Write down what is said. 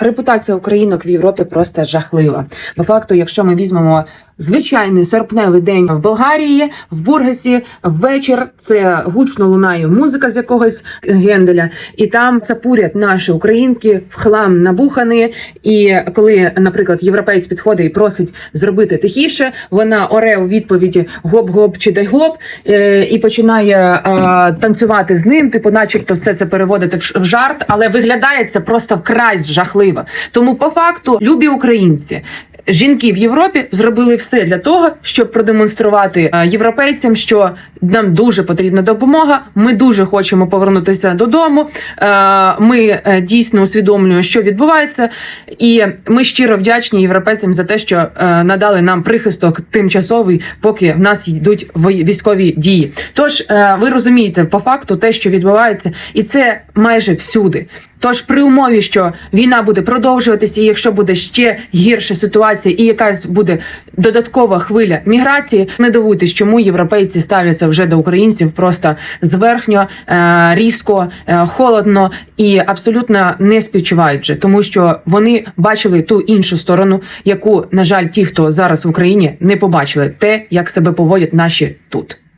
Репутація українок в Європі просто жахлива. По факту, якщо ми візьмемо звичайний серпневий день в Болгарії, в Бургасі, ввечір це гучно лунає музика з якогось генделя, і там цапурять наші українки в хлам набухані. І коли, наприклад, європейць підходить і просить зробити тихіше, вона оре у відповіді гоп-гоп чи дай гоп е, і починає е, танцювати з ним, типу, начебто, все це переводити в жарт, але виглядає це просто вкрай жахливо. Тому, по факту, любі українці. Жінки в Європі зробили все для того, щоб продемонструвати е, європейцям, що нам дуже потрібна допомога. Ми дуже хочемо повернутися додому. Е, Ми е, дійсно усвідомлюємо, що відбувається, і ми щиро вдячні європейцям за те, що надали нам прихисток тимчасовий, поки в нас йдуть військові дії. Тож ви розумієте по факту те, що відбувається, і це майже всюди. Тож при умові, що війна буде продовжуватися, і якщо буде ще гірша ситуація, і якась буде додаткова хвиля міграції, не дивуйтесь, чому європейці ставляться вже до українців просто зверхньо, е, різко, е, холодно і абсолютно не співчуваючи, тому що вони бачили ту іншу сторону, яку на жаль, ті, хто зараз в Україні, не побачили те, як себе поводять наші тут.